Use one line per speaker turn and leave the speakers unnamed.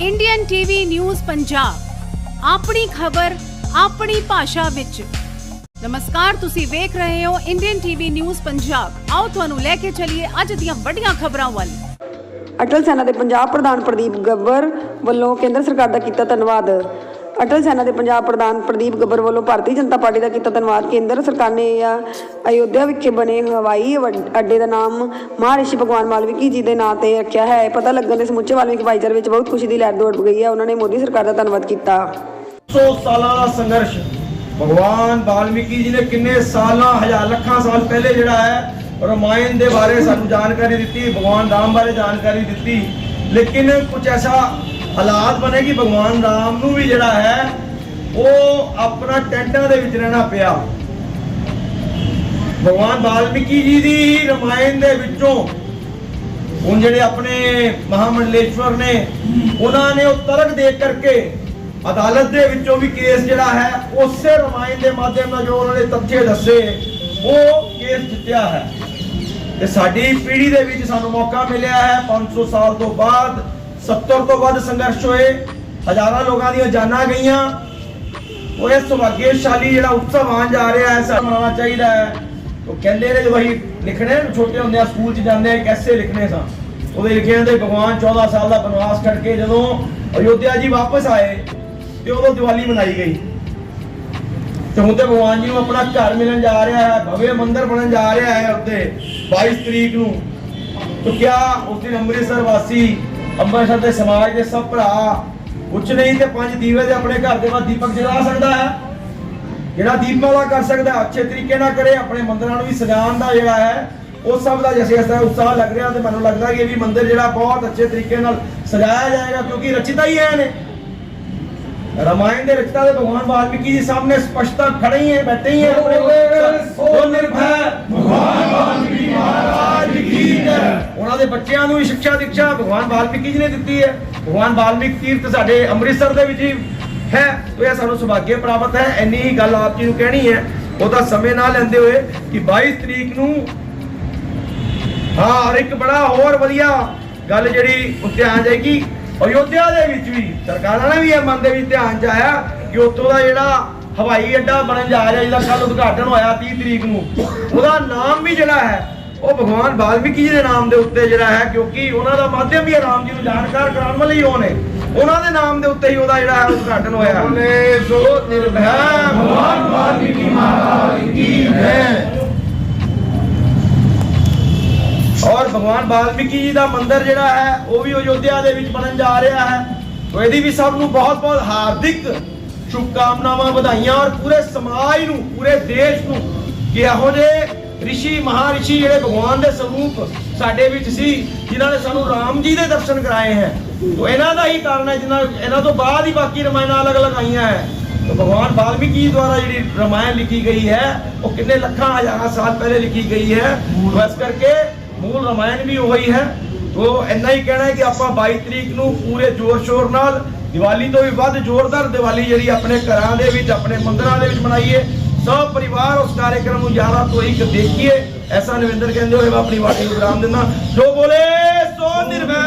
Indian TV news Punjab ਆਪਣੀ ਖਬਰ, ਆਪਣੀ ਭਾਸ਼ਾ ਵਿੱਚ। ਨਮਸਕਾਰ, ਤੁਸੀਂ ਵੇਖ ਰਹੇ ਹੋ ਇੰਡੀਅਨ ਟੀਵੀ ਨਿਊਜ਼ ਪੰਜਾਬ ਆਓ ਤੁਹਾਨੂੰ ਲੈ ਕੇ ਚੱਲੀਏ ਅੱਜ ਦੀਆਂ ਵੱਡੀਆਂ ਖਬਰਾਂ ਵੱਲ।
ਅਟਲ ਸੈਨਾ ਦੇ ਪੰਜਾਬ ਪ੍ਰਧਾਨ ਪ੍ਰਦੀਪ ਗੱਬਰ ਵੱਲੋਂ ਕੇਂਦਰ ਸਰਕਾਰ ਦਾ ਕੀਤਾ ਧੰਨਵਾਦ। ਅਟਲ ਸੈਨਾ ਦੇ ਪੰਜਾਬ ਪ੍ਰਧਾਨ ਪ੍ਰਦੀਪ ਗੱਬਰ ਵੱਲੋਂ ਭਾਰਤੀ ਜਨਤਾ ਪਾਰਟੀ ਦਾ ਕੀਤਾ ਧੰਨਵਾਦ। ਕੇਂਦਰ ਸਰਕਾਰ ਨੇ ਅਯੋਧਿਆ ਵਿਖੇ ਬਣੇ ਹਵਾਈ ਅੱਡੇ ਦਾ ਨਾਮ ਮਹਾਰਿਸ਼ੀ ਭਗਵਾਨ ਵਾਲਮੀਕੀ ਜੀ ਦੇ ਨਾਂ ਤੇ ਰੱਖਿਆ ਹੈ। ਪਤਾ ਲੱਗਣ ਦੇ ਸਮੁੱਚੇ ਵਾਲਮੀਕੀ ਭਾਈਚਾਰੇ ਵਿੱਚ ਬਹੁਤ ਖੁਸ਼ੀ ਦੀ ਲਹਿਰ ਦੌੜ ਗਈ ਹੈ। ਉਹਨਾਂ ਨੇ ਮੋਦੀ ਸਰਕਾਰ ਦਾ ਧੰਨਵਾਦ ਕੀਤਾ।
100 ਸਾਲਾਂ ਦਾ ਸੰਘਰਸ਼। ਭਗਵਾਨ ਵਾਲਮੀਕੀ ਜੀ ਨੇ ਕਿੰਨੇ ਸਾਲਾਂ, ਹਜ਼ਾਰ ਲੱਖਾਂ ਸਾਲ ਪਹਿਲੇ ਜਿਹੜਾ ਹੈ, ਰਮਾਇਣ ਦੇ ਬਾਰੇ ਸਾਨੂੰ ਜਾਣਕਾਰੀ ਦਿੱਤੀ, ਭਗਵਾਨ ਰਾਮ ਬਾਰੇ ਜਾਣਕਾਰੀ ਦਿੱਤੀ। ਲੇਕਿਨ ਕੁਝ ਐਸਾ ਹਾਲਾਤ ਬਣੇ ਕਿ ਭਗਵਾਨ ਰਾਮ ਨੂੰ ਵੀ ਜਿਹੜਾ ਹੈ, ਉਹ ਆਪਣਾ ਟੈਂਟਾਂ ਦੇ ਵਿੱਚ ਰਹਿਣਾ ਪਿਆ। ਭਗਵਾਨ ਵਾਲਮੀਕੀ ਜੀ ਦੀ ਰਮਾਇਣ ਦੇ ਵਿੱਚੋਂ, ਹੁਣ ਜਿਹੜੇ ਆਪਣੇ ਮਹਾਮੰਡਲੇਸ਼ਵਰ ਨੇ, ਉਹਨਾਂ ਨੇ ਉਹ ਤਰਕ ਦੇ ਕਰਕੇ, ਅਦਾਲਤ ਦੇ ਵਿੱਚੋਂ ਵੀ ਕੇਸ ਜਿਹੜਾ ਹੈ, ਉਸੇ ਰਮਾਇਣ ਦੇ ਮਾਧਿਅਮ ਨਾਲ ਜੋ ਉਹਨਾਂ ਨੇ ਤੱਥੇ ਦੱਸੇ, ਉਹ ਕੇਸ ਜਿੱਤਿਆ ਹੈ। ਤੇ ਸਾਡੀ ਪੀੜ੍ਹੀ ਦੇ ਵਿੱਚ ਸਾਨੂੰ ਮੌਕਾ ਮਿਲਿਆ ਹੈ 500 ਸਾਲ ਤੋਂ ਬਾਅਦ 70 ਤੋਂ ਵੱਧ ਸੰਘਰਸ਼ ਹੋਏ, ਹਜ਼ਾਰਾਂ ਲੋਕਾਂ ਦੀਆਂ ਜਾਨਾਂ ਗਈਆਂ। ਉਹ ਇਹ ਸੁਭਾਗਿਆਸ਼ਾਲੀ ਜਿਹੜਾ ਉਤਸਵ ਆਉਣ ਜਾ ਰਿਹਾ ਹੈ, ਸਾਨੂੰ ਮਨਾਉਣਾ ਚਾਹੀਦਾ ਹੈ। ਉਹ ਕਹਿੰਦੇ ਨੇ ਵਹੀ ਲਿਖਣੇ ਛੋਟੇ ਹੁੰਦੇ ਆ ਸਕੂਲ 'ਚ ਜਾਂਦੇ ਆ ਕੈਸੇ ਲਿਖਣੇ ਸਾਂ। ਉਹਦੇ ਲਿਖੇ ਹੁੰਦੇ, ਭਗਵਾਨ 14 ਸਾਲ ਦਾ ਬਨਵਾਸ ਕੱਟ ਕੇ ਜਦੋਂ ਅਯੋਧਿਆ ਜੀ ਵਾਪਸ ਆਏ, ਤੇ ਉਦੋਂ ਦੀਵਾਲੀ ਮਨਾਈ ਗਈ। ਤੇ ਹੁਣ ਤੇ ਭਗਵਾਨ ਜੀ ਨੂੰ ਆਪਣਾ ਘਰ ਮਿਲਣ ਜਾ ਰਿਹਾ ਹੈ, ਭਵਯ ਮੰਦਿਰ ਬਣਨ ਜਾ ਰਿਹਾ ਹੈ ਉੱਤੇ 22 ਤਰੀਕ ਨੂੰ। ਤੋ ਕਿਆ ਉਸ ਦਿਨ ਅੰਮ੍ਰਿਤਸਰ ਵਾਸੀ ਅੰਮ੍ਰਿਤਸਰ ਦੇ ਸਮਾਜ ਦੇ ਸਭ ਭਰਾ ਕੁਛ ਨਹੀਂ ਤੇ ਪੰਜ ਦੀਵੇ ਦੇ ਆਪਣੇ ਘਰ ਦੇ ਬਾਅਦ ਦੀਪਕ ਜਲਾ ਸਕਦਾ ਹੈ। ਜਿਹੜਾ ਦੀਪਮਾਲਾ ਕਰ ਸਕਦਾ ਅੱਛੇ ਤਰੀਕੇ ਨਾਲ ਕਰੇ, ਆਪਣੇ ਮੰਦਿਰਾਂ ਨੂੰ ਵੀ ਸਜਾਉਣ ਦਾ ਜਿਹੜਾ ਹੈ, ਉਹ ਸਭ ਦਾ ਜਿਵੇਂ ਇਸ ਉਤਸ਼ਾਹ ਲੱਗ ਰਿਹਾ ਤੇ ਮੈਨੂੰ ਲੱਗਦਾ ਕਿ ਇਹ ਵੀ ਮੰਦਿਰ ਜਿਹੜਾ ਬਹੁਤ ਅੱਛੇ ਤਰੀਕੇ ਨਾਲ ਸਜਾਇਆ ਜਾਏਗਾ ਕਿਉਂਕਿ ਰਚਿਤਾ ਹੀ ਹੈ ਨੇ। ਰਾਮਾਇਣ ਦੇ ਰਚਿਤਾ ਦੇ ਭਗਵਾਨ ਵਾਲਮੀਕੀ ਜੀ ਸਾਹਮਣੇ ਸਪਸ਼ਟਤਾ ਖੜੇ ਹੀ ਹੈ ਬੈਠੇ ਹੀ ਹੈ ਆਪਣੇ ਸੋ ਭਗਵਾਨ ਵਾਲਮੀਕੀ ਜੀ ਨੇ ਦਿੱਤੀ ਹੈ। ਭਗਵਾਨ ਵਾਲਮੀਕ ਤੀਰਥ ਸਾਡੇ ਅੰਮ੍ਰਿਤਸਰ ਦੇ ਵਿੱਚ ਹੀ ਹੈ। ਤੇ ਇਹ ਸਾਨੂੰ ਸੁਭਾਗਿਆ ਪ੍ਰਾਪਤ ਹੈ। ਇੰਨੀ ਹੀ ਗੱਲ ਆਪ ਜੀ ਨੂੰ ਕਹਿਣੀ ਹੈ। ਉਹਦਾ ਸਮੇਂ ਨਾ ਲੈਂਦੇ ਹੋਏ ਕਿ 22 ਤਰੀਕ ਨੂੰ ਹਾਂ ਔਰ ਇੱਕ ਬੜਾ ਹੋਰ ਵਧੀਆ ਗੱਲ ਜਿਹੜੀ ਉੱਤੇ ਆ ਜਾਏਗੀ। ਅਯੋਧਿਆ ਦੇ ਵਿੱਚ ਵੀ, ਸਰਕਾਰਾਂ ਨੇ ਵੀ ਇਹ ਮਨ ਦੇ ਵਿੱਚ ਧਿਆਨ ਚ ਆਇਆ ਕਿ ਉੱਥੋਂ ਦਾ ਜਿਹੜਾ ਹਵਾਈ ਅੱਡਾ ਬਣਨ ਜਾ ਰਿਹਾ, ਜਿਹਦਾ ਕੱਲ ਉਦਘਾਟਨ ਹੋਇਆ 30 ਤਰੀਕ ਨੂੰ, ਉਹਦਾ ਨਾਮ ਵੀ ਜਿਹੜਾ ਹੈ ਉਹ ਭਗਵਾਨ ਵਾਲਮੀਕੀ ਜੀ ਦੇ ਨਾਮ ਦੇ ਉੱਤੇ ਜਿਹੜਾ ਹੈ ਕਿਉਂਕਿ ਉਹਨਾਂ ਦਾ ਮਾਧਿਅਮ ਵੀ ਹੈ ਰਾਮ ਜੀ ਨੂੰ ਜਾਣਕਾਰ ਕਰਾਉਣ ਵਾਲੇ ਹੀ ਉਹ ਨੇ ਉਹਨਾਂ ਦੇ ਨਾਮ ਦੇ ਉੱਤੇ ਹੀ ਉਹਦਾ ਜਿਹੜਾ ਹੈ ਉਦਘਾਟਨ ਹੋਇਆ ਬੋਲੇ ਸੋ ਨਿਰਭੈ ਭਗਵਾਨ ਵਾਲਮੀਕੀ ਮਹਾਰਾਜ ਕੀ ਹੈ ਔਰ ਭਗਵਾਨ ਵਾਲਮੀਕੀ ਜੀ ਦਾ ਮੰਦਿਰ ਜਿਹੜਾ ਹੈ ਉਹ ਵੀ ਅਯੋਧਿਆ ਦੇ ਵਿੱਚ ਬਣਨ ਜਾ ਰਿਹਾ ਹੈ। ਤੋ ਇਹਦੀ ਵੀ ਸਭ ਨੂੰ ਬਹੁਤ ਬਹੁਤ ਹਾਰਦਿਕ ਸ਼ੁਭਕਾਮਨਾਵਾਂ ਵਧਾਈਆਂ ਔਰ ਪੂਰੇ ਸਮਾਜ ਨੂੰ ਪੂਰੇ ਦੇਸ਼ ਨੂੰ ਕਿ ਇਹੋ ਜਿਹੇ ਰਿਸ਼ੀ ਮਹਾਰਿਸ਼ੀ ਜਿਹੜੇ ਭਗਵਾਨ ਦੇ ਸਰੂਪ ਸਾਡੇ ਵਿੱਚ ਸੀ ਜਿਨ੍ਹਾਂ ਨੇ ਸਾਨੂੰ ਰਾਮ ਜੀ ਦੇ ਦਰਸ਼ਨ ਕਰਾਏ ਹੈ। ਤੋ ਇਹਨਾਂ ਦਾ ਹੀ ਕਾਰਨ ਹੈ ਜਿਨ੍ਹਾਂ ਇਹਨਾਂ ਤੋਂ ਬਾਅਦ ਹੀ ਬਾਕੀ ਰਮਾਇਣਾਂ ਅਲੱਗ-ਅਲੱਗ ਆਈਆਂ ਹੈ। ਤੋ ਭਗਵਾਨ ਵਾਲਮੀਕੀ ਦੁਆਰਾ ਜਿਹੜੀ ਰਮਾਇਣ ਲਿਖੀ ਗਈ ਹੈ ਉਹ ਕਿੰਨੇ ਲੱਖਾਂ ਹਜ਼ਾਰਾਂ ਸਾਲ ਪਹਿਲੇ ਲਿਖੀ ਗਈ ਹੈ। ਇਸ ਕਰਕੇ ਮੂਲ ਰਮਾਇਣ ਵੀ ਉਹੀ ਹੈ। ਤੋ ਇੰਨਾ ਹੀ ਕਹਿਣਾ ਹੈ ਕਿ ਆਪਾਂ 22 ਤਰੀਕ ਨੂੰ ਪੂਰੇ ਜ਼ੋਰ ਸ਼ੋਰ ਨਾਲ ਦੀਵਾਲੀ ਤੋਂ ਵੀ ਵੱਧ ਜ਼ੋਰਦਾਰ ਦੀਵਾਲੀ ਜਿਹੜੀ ਆਪਣੇ ਘਰਾਂ ਦੇ ਵਿੱਚ ਆਪਣੇ ਮੰਦਿਰਾਂ ਦੇ ਵਿੱਚ ਮਨਾਈਏ। ਸਭ ਪਰਿਵਾਰ ਉਸ ਕਾਰਜਕ੍ਰਮ ਨੂੰ ਜ਼ਿਆਦਾ ਤੋਂ ਇੱਕ ਦੇਖੀਏ। ਐਸਾ ਨਵਿੰਦਰ ਕਹਿੰਦੇ ਹੋਏ ਮੈਂ ਆਪਣੀ ਵਾਟੀ ਨੂੰ ਵਿਰਾਮ ਦਿੰਦਾ। ਜੋ ਬੋਲੇ, ਸੋ ਨਿਰਭੈ